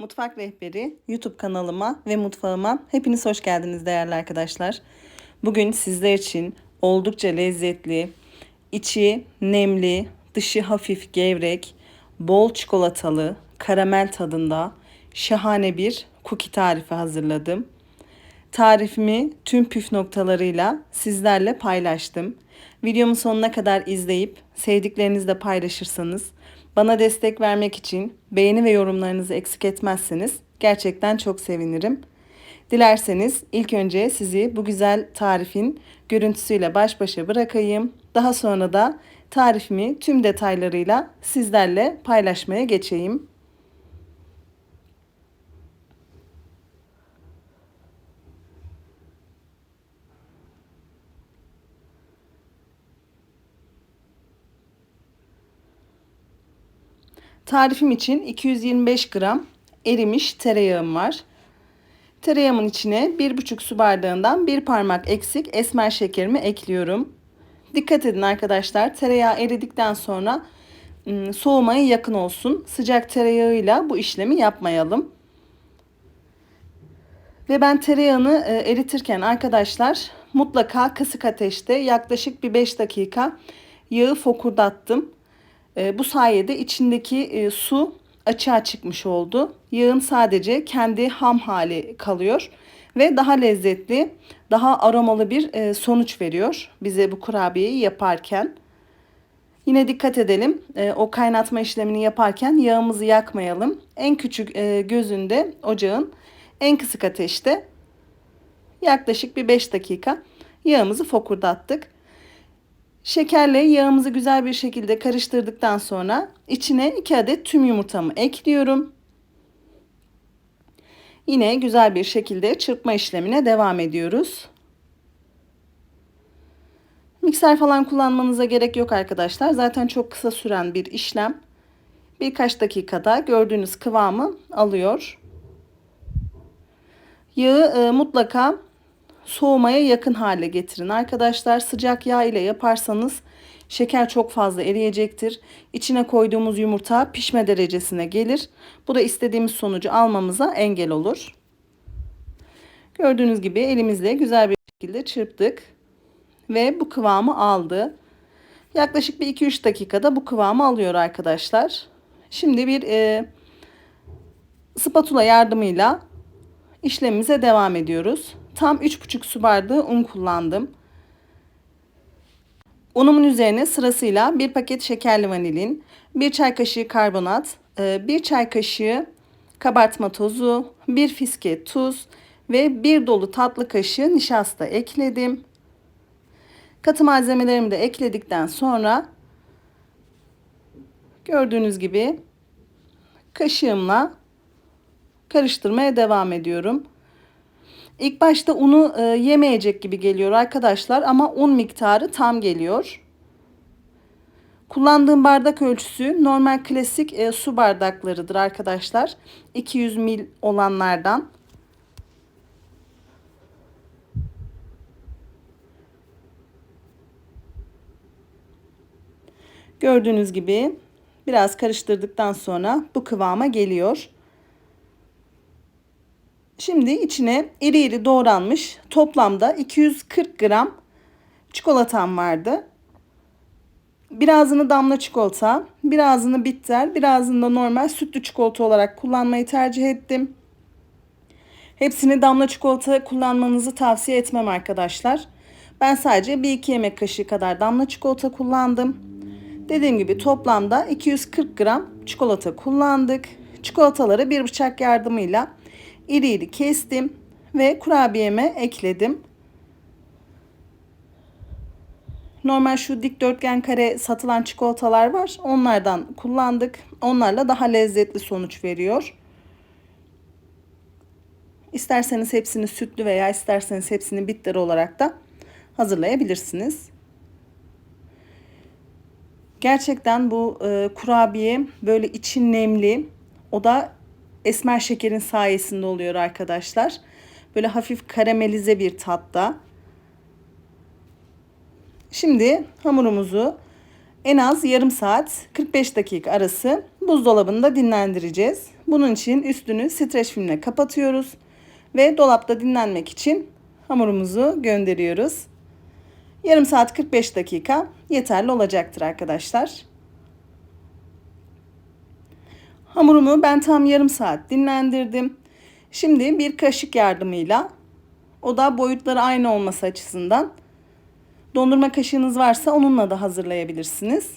Mutfak Rehberi YouTube kanalıma ve mutfağıma hepiniz hoş geldiniz değerli arkadaşlar. Bugün sizler için oldukça lezzetli, içi nemli, dışı hafif gevrek, bol çikolatalı, karamel tadında şahane bir cookie tarifi hazırladım. Tarifimi tüm püf noktalarıyla sizlerle paylaştım. Videomun sonuna kadar izleyip sevdiklerinizle paylaşırsanız bana destek vermek için beğeni ve yorumlarınızı eksik etmezseniz gerçekten çok sevinirim. Dilerseniz ilk önce sizi bu güzel tarifin görüntüsüyle baş başa bırakayım. Daha sonra da tarifimi tüm detaylarıyla sizlerle paylaşmaya geçeyim. Tarifim için 225 gram erimiş tereyağım var. Tereyağımın içine 1,5 su bardağından bir parmak eksik esmer şekerimi ekliyorum. Dikkat edin arkadaşlar tereyağı eridikten sonra soğumaya yakın olsun. Sıcak tereyağıyla bu işlemi yapmayalım. Ve ben tereyağını ıı, eritirken arkadaşlar mutlaka kısık ateşte yaklaşık bir 5 dakika yağı fokurdattım. E, bu sayede içindeki e, su açığa çıkmış oldu. Yağın sadece kendi ham hali kalıyor ve daha lezzetli, daha aromalı bir e, sonuç veriyor bize bu kurabiyeyi yaparken. Yine dikkat edelim e, o kaynatma işlemini yaparken yağımızı yakmayalım. En küçük gözünde ocağın en kısık ateşte yaklaşık bir 5 dakika yağımızı fokurdattık. Şekerle yağımızı güzel bir şekilde karıştırdıktan sonra içine 2 adet tüm yumurtamı ekliyorum. Yine güzel bir şekilde çırpma işlemine devam ediyoruz. Mikser falan kullanmanıza gerek yok arkadaşlar. Zaten çok kısa süren bir işlem. Birkaç dakikada gördüğünüz kıvamı alıyor. Yağı e, mutlaka soğumaya yakın hale getirin. Arkadaşlar sıcak yağ ile yaparsanız şeker çok fazla eriyecektir. İçine koyduğumuz yumurta pişme derecesine gelir. Bu da istediğimiz sonucu almamıza engel olur. Gördüğünüz gibi elimizle güzel bir şekilde çırptık. Ve bu kıvamı aldı. Yaklaşık bir 2-3 dakikada bu kıvamı alıyor arkadaşlar. Şimdi bir e, spatula yardımıyla işlemimize devam ediyoruz. Tam 3,5 su bardağı un kullandım. Unumun üzerine sırasıyla bir paket şekerli vanilin, bir çay kaşığı karbonat, e, bir çay kaşığı kabartma tozu, bir fiske tuz ve bir dolu tatlı kaşığı nişasta ekledim. Katı malzemelerimi de ekledikten sonra gördüğünüz gibi kaşığımla karıştırmaya devam ediyorum. İlk başta unu e, yemeyecek gibi geliyor arkadaşlar ama un miktarı tam geliyor. Kullandığım bardak ölçüsü normal klasik e, su bardaklarıdır arkadaşlar. 200 mil olanlardan. Gördüğünüz gibi biraz karıştırdıktan sonra bu kıvama geliyor. Şimdi içine iri iri doğranmış toplamda 240 gram çikolatam vardı. Birazını damla çikolata, birazını bitter, birazını da normal sütlü çikolata olarak kullanmayı tercih ettim. Hepsini damla çikolata kullanmanızı tavsiye etmem arkadaşlar. Ben sadece 1-2 yemek kaşığı kadar damla çikolata kullandım. Dediğim gibi toplamda 240 gram çikolata kullandık. Çikolataları bir bıçak yardımıyla iri iri kestim ve kurabiyeme ekledim. Normal şu dikdörtgen kare satılan çikolatalar var. Onlardan kullandık. Onlarla daha lezzetli sonuç veriyor. İsterseniz hepsini sütlü veya isterseniz hepsini bitter olarak da hazırlayabilirsiniz. Gerçekten bu e, kurabiye böyle için nemli. O da esmer şekerin sayesinde oluyor arkadaşlar. Böyle hafif karamelize bir tatta. Şimdi hamurumuzu en az yarım saat 45 dakika arası buzdolabında dinlendireceğiz. Bunun için üstünü streç filmle kapatıyoruz ve dolapta dinlenmek için hamurumuzu gönderiyoruz. Yarım saat 45 dakika yeterli olacaktır arkadaşlar. Hamurumu ben tam yarım saat dinlendirdim. Şimdi bir kaşık yardımıyla o da boyutları aynı olması açısından dondurma kaşığınız varsa onunla da hazırlayabilirsiniz.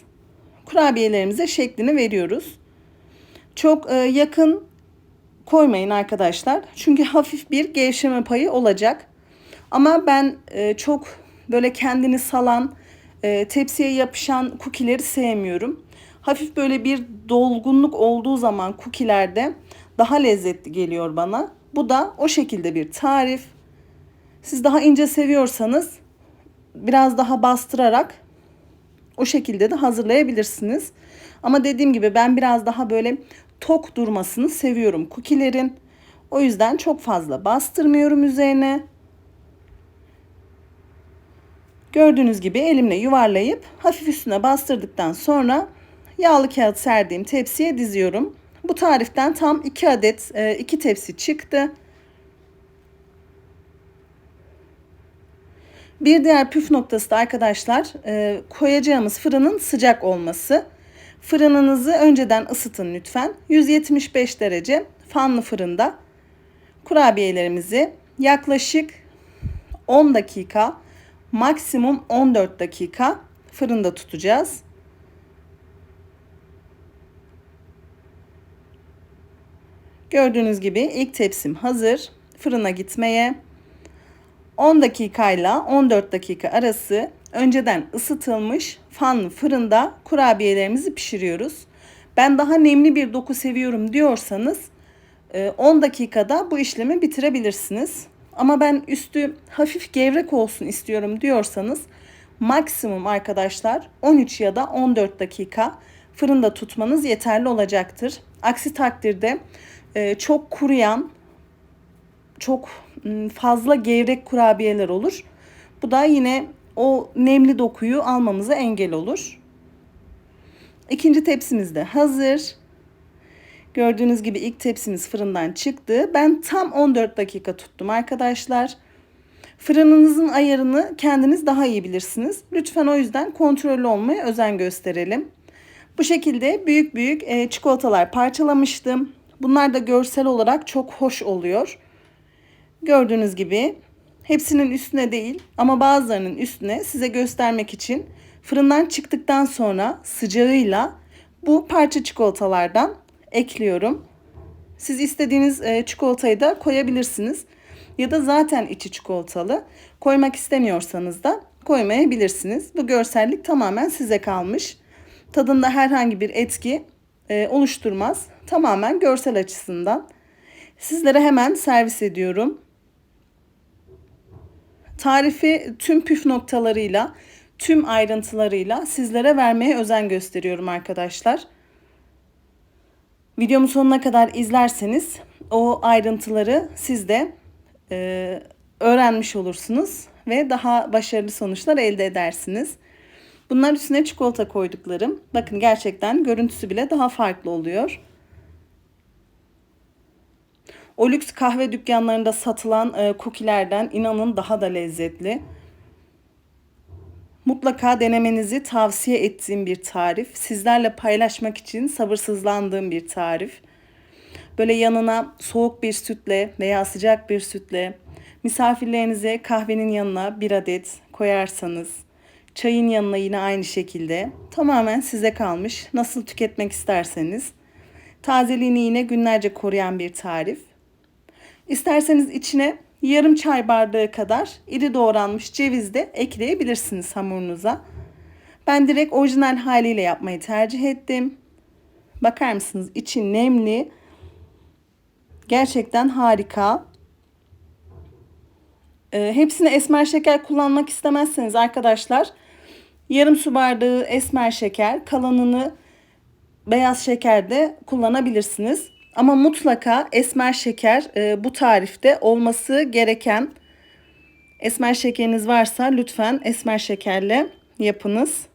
Kurabiyelerimize şeklini veriyoruz. Çok e, yakın koymayın arkadaşlar. Çünkü hafif bir gevşeme payı olacak. Ama ben e, çok böyle kendini salan, e, tepsiye yapışan kukileri sevmiyorum. Hafif böyle bir dolgunluk olduğu zaman kukilerde daha lezzetli geliyor bana. Bu da o şekilde bir tarif. Siz daha ince seviyorsanız biraz daha bastırarak o şekilde de hazırlayabilirsiniz. Ama dediğim gibi ben biraz daha böyle tok durmasını seviyorum kukilerin. O yüzden çok fazla bastırmıyorum üzerine. Gördüğünüz gibi elimle yuvarlayıp hafif üstüne bastırdıktan sonra yağlı kağıt serdiğim tepsiye diziyorum. Bu tariften tam 2 adet 2 tepsi çıktı. Bir diğer püf noktası da arkadaşlar e, koyacağımız fırının sıcak olması. Fırınınızı önceden ısıtın lütfen. 175 derece fanlı fırında kurabiyelerimizi yaklaşık 10 dakika maksimum 14 dakika fırında tutacağız. Gördüğünüz gibi ilk tepsim hazır. Fırına gitmeye 10 dakikayla 14 dakika arası önceden ısıtılmış fanlı fırında kurabiyelerimizi pişiriyoruz. Ben daha nemli bir doku seviyorum diyorsanız 10 e, dakikada bu işlemi bitirebilirsiniz. Ama ben üstü hafif gevrek olsun istiyorum diyorsanız maksimum arkadaşlar 13 ya da 14 dakika fırında tutmanız yeterli olacaktır. Aksi takdirde çok kuruyan, çok fazla gevrek kurabiyeler olur. Bu da yine o nemli dokuyu almamıza engel olur. İkinci tepsimiz de hazır. Gördüğünüz gibi ilk tepsimiz fırından çıktı. Ben tam 14 dakika tuttum arkadaşlar. Fırınınızın ayarını kendiniz daha iyi bilirsiniz. Lütfen o yüzden kontrollü olmaya özen gösterelim. Bu şekilde büyük büyük e, çikolatalar parçalamıştım. Bunlar da görsel olarak çok hoş oluyor. Gördüğünüz gibi hepsinin üstüne değil ama bazılarının üstüne size göstermek için fırından çıktıktan sonra sıcağıyla bu parça çikolatalardan ekliyorum. Siz istediğiniz e, çikolatayı da koyabilirsiniz. Ya da zaten içi çikolatalı. Koymak istemiyorsanız da koymayabilirsiniz. Bu görsellik tamamen size kalmış. Tadında herhangi bir etki e, oluşturmaz. Tamamen görsel açısından. Sizlere hemen servis ediyorum. Tarifi tüm püf noktalarıyla, tüm ayrıntılarıyla sizlere vermeye özen gösteriyorum arkadaşlar. Videomu sonuna kadar izlerseniz o ayrıntıları siz de e, öğrenmiş olursunuz ve daha başarılı sonuçlar elde edersiniz. Bunlar üstüne çikolata koyduklarım. Bakın gerçekten görüntüsü bile daha farklı oluyor. O lüks kahve dükkanlarında satılan e, cookie'lerden inanın daha da lezzetli. Mutlaka denemenizi tavsiye ettiğim bir tarif. Sizlerle paylaşmak için sabırsızlandığım bir tarif. Böyle yanına soğuk bir sütle veya sıcak bir sütle misafirlerinize kahvenin yanına bir adet koyarsanız, çayın yanına yine aynı şekilde tamamen size kalmış. Nasıl tüketmek isterseniz. Tazeliğini yine günlerce koruyan bir tarif. İsterseniz içine yarım çay bardağı kadar iri doğranmış ceviz de ekleyebilirsiniz hamurunuza. Ben direkt orijinal haliyle yapmayı tercih ettim. Bakar mısınız içi nemli. Gerçekten harika. Ee, hepsine esmer şeker kullanmak istemezseniz arkadaşlar yarım su bardağı esmer şeker kalanını beyaz şeker de kullanabilirsiniz. Ama mutlaka esmer şeker e, bu tarifte olması gereken esmer şekeriniz varsa lütfen esmer şekerle yapınız.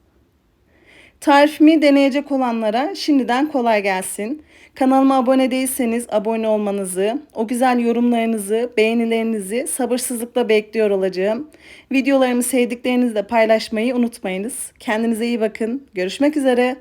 Tarifimi deneyecek olanlara şimdiden kolay gelsin. Kanalıma abone değilseniz abone olmanızı, o güzel yorumlarınızı, beğenilerinizi sabırsızlıkla bekliyor olacağım. Videolarımı sevdiklerinizle paylaşmayı unutmayınız. Kendinize iyi bakın. Görüşmek üzere.